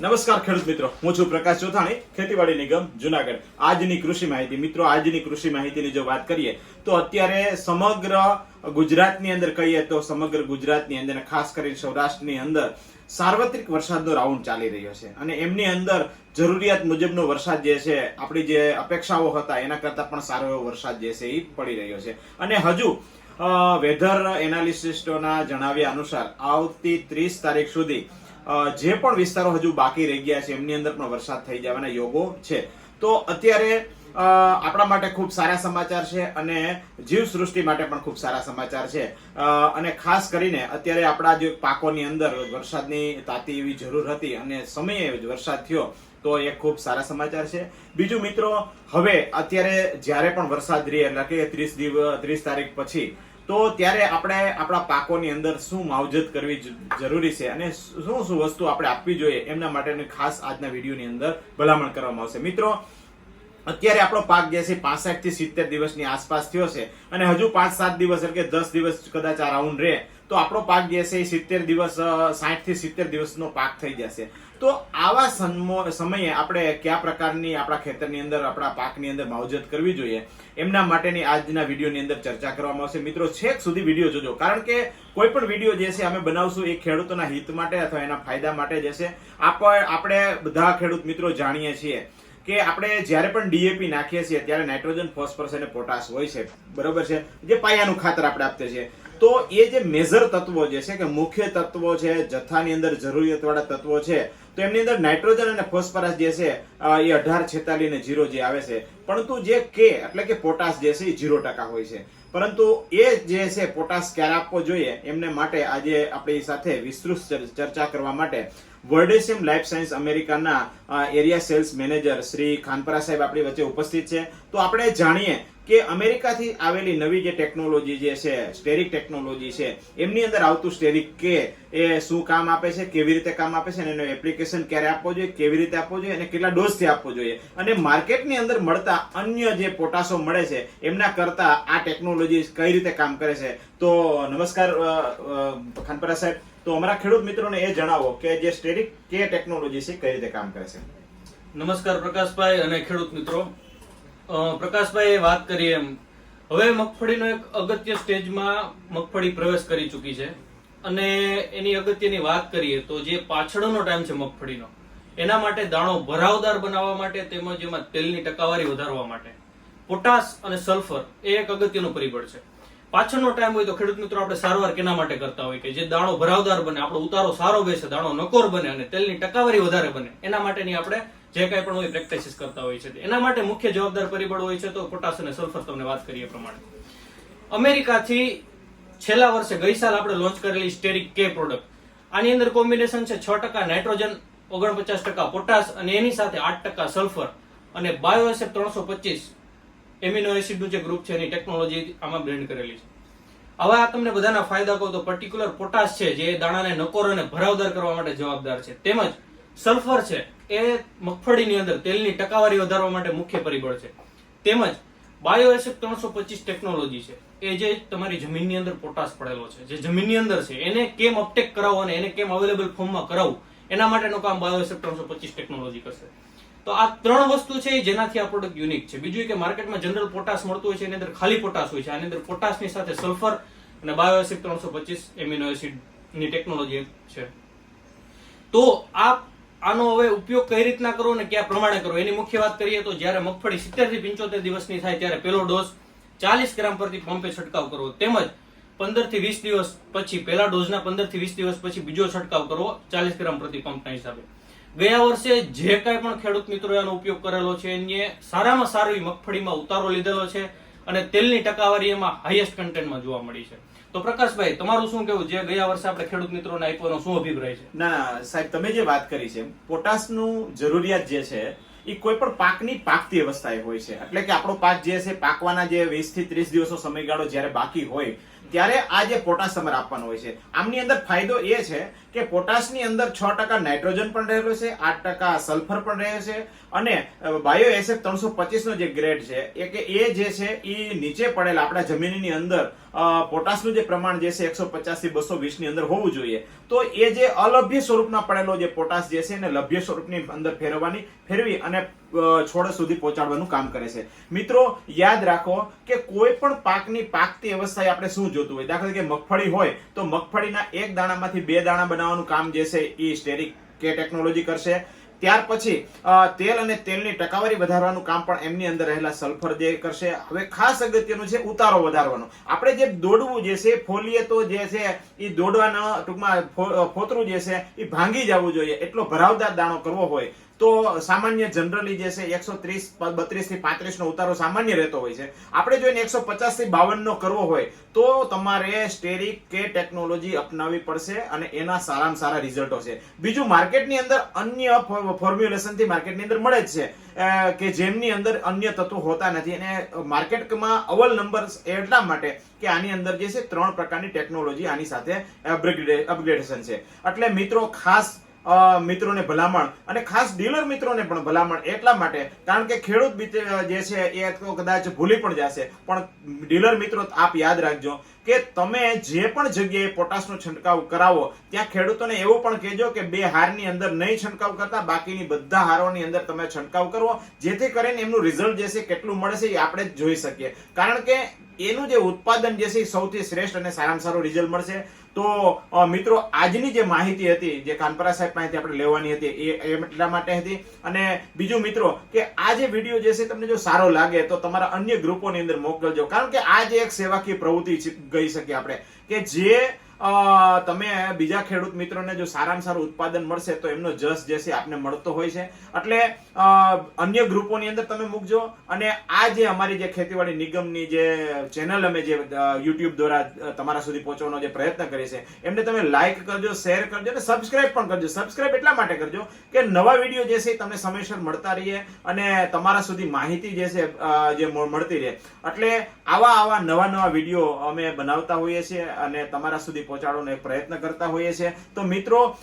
નમસ્કાર ખેડૂત મિત્રો. હું છું પ્રકાશ ચોથાણી, ખેતીવાડી નિગમ, જુનાગઢ. આજની કૃષિ માહિતી. મિત્રો, આજની કૃષિ માહિતીની જો વાત કરીએ, તો અત્યારે સમગ્ર ગુજરાતની અંદર કહીએ તો સમગ્ર ગુજરાતની અંદર ખાસ કરીને સૌરાષ્ટ્રની અંદર સાર્વત્રિક વરસાદનો રાઉન્ડ ચાલી રહ્યો છે. અને એમની અંદર જરૂરિયાત મુજબનો વરસાદ જે છે, આપણી જે અપેક્ષાઓ હતા, એના કરતાં પણ સારો એવો વરસાદ જે છે એ પડી રહ્યો છે. અને હજુ વેધર એનાલિસ્ટિસ્ટોના જણાવ્યા અનુસાર આવતી ત્રીસ તારીખ સુધી જે પણ વિસ્તારો હજુ બાકી રહી ગયા છે, એમની અંદર પણ વરસાદ થઈ જવાના યોગો છે. તો અત્યારે આપણા માટે ખૂબ સારા સમાચાર છે અને જીવ સૃષ્ટિ માટે પણ ખૂબ સારા સમાચાર છે. અને ખાસ કરીને અત્યારે આપણા જે પાકોની અંદર વરસાદની તાતી એવી જરૂર હતી અને સમયે વરસાદ થયો, તો એ ખૂબ સારા સમાચાર છે. બીજું મિત્રો, હવે અત્યારે જ્યારે પણ વરસાદ રહે, એટલે કે ત્રીસ દિવસ, ત્રીસ તારીખ પછી તો ત્યારે આપણે આપણા પાકોની અંદર શું માવજત કરવી જરૂરી છે અને શું શું વસ્તુ આપણે આપવી જોઈએ એમના માટેની ખાસ આજના વિડીયોની અંદર ભલામણ કરવામાં આવશે. મિત્રો, અત્યારે આપણો પાક જે છે પાસઠથી સિત્તેર દિવસની આસપાસ થયો છે અને હજુ પાંચ સાત દિવસ એટલે કે દસ દિવસ કદાચ આ રાઉન્ડ રહે. તો આપણો પાક જે છે એ સિત્તેર દિવસ સાઠથી સિત્તેર દિવસનો પાક થઈ જશે. તો આવા સમયે આપણે કયા પ્રકારની આપણા ખેતરની અંદર, આપણા પાકની અંદર માવજત કરવી જોઈએ, એમના માટેની આજના વિડીયોની અંદર ચર્ચા કરવામાં આવશે. મિત્રો, છેક સુધી વીડિયો જોજો. કારણ કે કોઈ પણ વીડિયો જે છે અમે બનાવશું એ ખેડૂતોના હિત માટે અથવા એના ફાયદા માટે જે છે, આપ- આપણે બધા ખેડૂત મિત્રો જાણીએ છીએ કે આપણે જ્યારે પણ ડીએપી નાખીએ છીએ, ત્યારે નાઇટ્રોજન, ફોસ્ફરસ અને પોટાશ હોય છે. બરોબર છે? જે પાયાનું ખાતર આપણે આપીએ છીએ. તો એ જે મેજર તત્વો જે છે, કે મુખ્ય તત્વો છે, જથ્થાની અંદર જરૂરિયાતવાળા તત્વો છે, તો એમની અંદર નાઇટ્રોજન અને ફોસ્ફરસ જે છે એ અઢાર છેતાલીસ ને જીરો જે આવે છે. પરંતુ જે કે એટલે કે પોટાશ જે છે, એ જીરો ટકા હોય છે. પરંતુ એ જે છે પોટાશ ક્યારે આપવો જોઈએ, એમને માટે આજે આપણી સાથે વિસ્તૃત ચર- ચર્ચા કરવા માટે વર્ડેશિયમ લાઈફ સાયન્સ અમેરિકાના area sales manager Shri Khanpara સાહેબ આપણી વચ્ચે ઉપસ્થિત છે. તો આપણે જાણીએ કે અમેરિકાથી આવેલી નવી જે ટેકનોલોજી જે છે, સ્ટેરિક ટેકનોલોજી છે, એમની અંદર આવતું સ્ટેરિક કે એ શું કામ આપે છે, કેવી રીતે કામ આપે છે અને એનો એપ્લિકેશન ક્યારે આપવો જોઈએ, કેવી રીતે આપવો જોઈએ અને કેટલા ડોઝથી આપવો જોઈએ. અને માર્કેટની અંદર મળતા અન્ય જે પોટાશો મળે છે, એમના કરતા આ ટેકનોલોજી કઈ રીતે કામ કરે છે. તો નમસ્કાર ખાનપરા સાહેબ. તો અમારા ખેડૂત મિત્રોને એ જણાવો કે જે સ્ટેરિક કે ટેકનોલોજી છે, કઈ રીતે કામ કરે છે? નમસ્કાર પ્રકાશભાઈ અને ખેડૂત મિત્રો. પ્રકાશભાઈએ વાત કરી એમ. હવે મગફળીનો એક અગત્ય સ્ટેજમાં મગફળી પ્રવેશ કરી ચૂકી છે. અને એની અગત્યની વાત કરીએ તો જે પાછળનો ટાઈમ છે મગફળીનો, એના માટે દાણો ભરાવદાર બનાવવા માટે તેમજ એમાં તેલની ટકાવારી વધારવા માટે. પોટાશ અને સલ્ફર એ એક અગત્યનું પરિબળ છે. પાછળનો ટાઈમ હોય તો ખેડૂત મિત્રો આપણે સારવાર કેના માટે કરતા હોય કે જે દાણો ભરાવદાર બને, આપણો ઉતારો સારો બેસે, દાણો નકોર બને અને તેલની ટકાવારી વધારે બને, એના માટેની આપણે જે કાંઈ પણ હોય પ્રેક્ટિસિસ કરતા હોય છે. એના માટે મુખ્ય જવાબદાર પરિબળ હોય છે તો પોટાશ અને સલ્ફર તમને વાત કરીએ પ્રમાણે. અમેરિકાથી છેલ્લા વર્ષે ગઈ સાલ આપણે લોન્ચ કરેલી સ્ટેરિક કે પ્રોડક્ટ આની અંદર કોમ્બિનેશન છે છ ટકા નાઇટ્રોજન ઓગણપચાસ ટકા પોટાશ અને એની સાથે આઠ ટકા સલ્ફર અને બાયોએસેપ ત્રણસો પચીસ એમિનો એસિડનું જે ગ્રુપ છે એની ટેકનોલોજી આમાં બ્લેન્ડ કરેલી છે. હવે આ તમને બધાના ફાયદા કહું તો પર્ટિક્યુલર પોટાશ છે જે દાણાને નકોર અને ભરાવદાર કરવા માટે જવાબદાર છે. તેમજ સલ્ફર છે એ મગફળીની અંદર તેલની ટકાવારી વધારવા માટે મુખ્ય પરિબળ છે. તેમજ બાયોએસિડ ત્રણસો પચીસ ટેકનોલોજી છે. એ જે તમારી જમીનની અંદર પોટાશ પડેલો છે. જે જમીનની અંદર છે, એને કેમ અપટેક કરાવવું અને એને કેમ અવેલેબલ ફોર્મમાં કરાવવું, એના માટેનું કામ બાયોએસિડ ત્રણસો પચીસ ટેકનોલોજી કરશે. તો આ ત્રણ વસ્તુ છે જેનાથી આ પ્રોડક્ટ યુનિક છે. બીજું એ કે માર્કેટમાં જનરલ પોટાશ મળતું હોય છે, એની અંદર ખાલી પોટાશ હોય છે. આની અંદર પોટાશની સાથે સલ્ફર અને બાયોએસિડ ત્રણસો પચીસ એમિનો એસિડની ટેકનોલોજી છે. તો આ આનો હવે ઉપયોગ કઈ રીતના કરવો અને કયા પ્રમાણે કરવો? એની મુખ્ય વાત કરીએ તો જ્યારે મગફળી સિત્તેરથી પંચોતેર દિવસની થાય ત્યારે પેલો ડોઝ ચાલીસ ગ્રામ પરથી પંપે છંટકાવ કરવો. તેમજ પંદરથી વીસ દિવસ પછી, પહેલા ડોઝના પંદરથી વીસ દિવસ પછી બીજો છંટકાવ કરવો ચાલીસ ગ્રામ પ્રતિ પંપના હિસાબે. ગયા વર્ષે જે કાંઈ પણ ખેડૂત મિત્રો એનો ઉપયોગ કરેલો છે, એને સારામાં સારી મગફળીમાં ઉતારો લીધેલો છે. અને તેલની ટકાવારી એમાં હાઈએસ્ટ કન્ટેન્ટમાં જોવા મળી છે. તો પ્રકાશભાઈ, તમારું શું કેવું? જે ગયા વર્ષે આપણે ખેડૂત મિત્રોને આપ્યોનો શું અભિપ્રાય છે? ના સાહેબ, તમે જે વાત કરી છે, પોટાશનું જરૂરિયાત જે છે, એ કોઈ પણ પાકની પાકતી અવસ્થાએ હોય છે. એટલે કે આપણો પાક જે છે, પાકવાના જે વીસથી ત્રીસ દિવસનો સમયગાળો જ્યારે બાકી હોય ત્યારે આ જે પોટાશ તમારે આપવાનો હોય છે, આમની અંદર ફાયદો એ છે કે પોટાશની અંદર છ ટકા નાઇટ્રોજન પણ રહેલો છે, આઠ ટકા સલ્ફર પણ રહે છે અને બાયો એસએફ ત્રણસો પચીસ નો જે ગ્રેડ છે, એ કે એ જે છે, એ નીચે પડેલા આપણા જમીનની અંદર પોટાશનું જે પ્રમાણ જે છે, એકસો પચાસથી બસો વીસની અંદર હોવું જોઈએ. તો એ જે અલભ્ય સ્વરૂપમાં પડેલો જે પોટાશ જે છે, એને લભ્ય સ્વરૂપની અંદર ફેરવવાની, ફેરવી અને છોડ સુધી પહોંચાડવાનું કામ કરે છે. મિત્રો, યાદ રાખો કે કોઈ પણ પાકની પાકતી અવસ્થાએ આપણે શું જોતું હોય? દાખલા તરીકે મગફળી હોય, તો મગફળીના એક દાણામાંથી બે દાણા બનાવવાનું કામ જે છે એ સ્ટેરિક કે ટેકનોલોજી કરશે. ત્યાર પછી તેલ અને તેલની ટકાવારી વધારવાનું કામ પણ એમની અંદર રહેલા સલ્ફર જે કરશે. હવે ખાસ અગત્યનું છે ઉતારો વધારવાનો. આપણે જે દોડવું જે છે ફોલીએ તો જે છે, એ દોડવાના ટૂંકમાં ફોતરું જે છે, એ ભાંગી જવું જોઈએ. એટલો ભરાવદાર દાણો કરવો હોય તો સામાન્ય જનરલી જે છે, એકસો ત્રીસ બત્રીસથી પાંત્રીસ નો ઉતારો સામાન્ય રહેતો હોય છે. આપણે જોઈને એકસો પચાસથી બાવન નો કરવો હોય, તો તમારે સ્ટેરિક કે ટેકનોલોજી અપનાવવી પડશે અને એના સારામાં સારા રિઝલ્ટો છે બીજું માર્કેટની અંદર અન્ય ફોર્મ્યુલેશનથી માર્કેટની અંદર મળે જ છે. કે જેમની અંદર અન્ય તત્વો હોતા નથી. અને માર્કેટમાં અવ્વલ નંબર એટલા માટે કે આની અંદર જે છે, ત્રણ પ્રકારની ટેકનોલોજી આની સાથે અપગ્રેડેશન છે. એટલે મિત્રો, ખાસ મિત્રોને ભલામણ અને ખાસ ડીલર મિત્રોને પણ ભલામણ એટલા માટે, કારણ કે ખેડૂત જે છે એ તો કદાચ ભૂલી પણ જશે, પણ ડીલર મિત્રો આપ યાદ રાખજો કે તમે જે પણ જગ્યાએ પોટાશનો છંટકાવ કરાવો, ત્યાં ખેડૂતોને એવું પણ કહેજો કે બે હારની અંદર નહીં છંટકાવ કરતા, બાકીની બધા હારોની અંદર તમે છંટકાવ કરવો જેથી કરીને એમનું રિઝલ્ટ જે છે કેટલું મળે છે એ આપણે જોઈ શકીએ. કારણ કે એનું જે ઉત્પાદન જે છે એ સૌથી શ્રેષ્ઠ અને સારામાં સારું રિઝલ્ટ મળશે. તો મિત્રો, આજની જે માહિતી હતી, જે કાનપરા સાહેબ પાસેથી આપણે લેવાની હતી, એ એટલા માટે હતી. અને બીજું, મિત્રો, કે આ જે વીડિયો જે છે તમને જો સારો લાગે, તો તમારા અન્ય ગ્રુપોની અંદર મોકલજો. કારણ કે આ જે એક સેવાકીય પ્રવૃત્તિ ગઈ શકીએ આપણે. કે જે તમે બીજા ખેડૂત મિત્રોને જો સારામાં સારું ઉત્પાદન મળશે તો એમનો જસ જે છે આપને મળતો હોય છે. એટલે અન્ય ગ્રુપોની અંદર તમે મૂકજો અને આ જે અમારી જે ખેતીવાડી નિગમની જે ચેનલ અમે જે યુટ્યુબ દ્વારા તમારા સુધી પહોંચવાનો જે પ્રયત્ન કરીએ છીએ, એમને તમે લાઈક કરજો શેર કરજો અને સબસ્ક્રાઇબ પણ કરજો. સબસ્ક્રાઇબ એટલા માટે કરજો કે નવા વીડિયો જે છે તમને સમયસર મળતા રહીએ અને તમારા સુધી માહિતી જે છે જે મળતી રહે. એટલે આવા આવા નવા નવા વીડિયો અમે બનાવતા હોઈએ છીએ અને તમારા સુધી પહોંચાડવાનો પ્રયત્ન કરતા હોઈએ છીએ. તો મિત્રો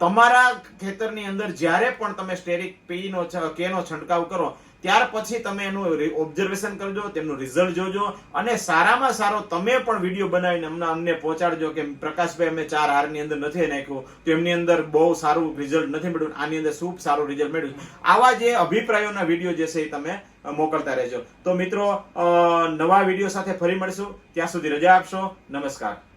તમારા ખેતરની અંદર જ્યારે પણ તમે સ્ટેરિક પી નો છ- કે નો છંટકાવ કરો, ત્યાર પછી તમે એનું ઓબ્ઝર્વેશન કરજો, તેમનું રિઝલ્ટ જોજો અને સારામાં સારો તમે પણ વીડિયો બનાવીને અમને અમને પહોંચાડજો કે પ્રકાશભાઈ અમે ચાર હારની અંદર નથી નાખ્યું, તો એમની અંદર બહુ સારું રિઝલ્ટ નથી મળ્યું, આની અંદર શું સારું રિઝલ્ટ મળ્યું. આવા જે અભિપ્રાયોના વીડિયો જે છે એ તમે મોકલતા રહેજો. તો મિત્રો નવા વીડિયો સાથે ફરી મળીશું. ત્યાં સુધી રજા આપશો. નમસ્કાર.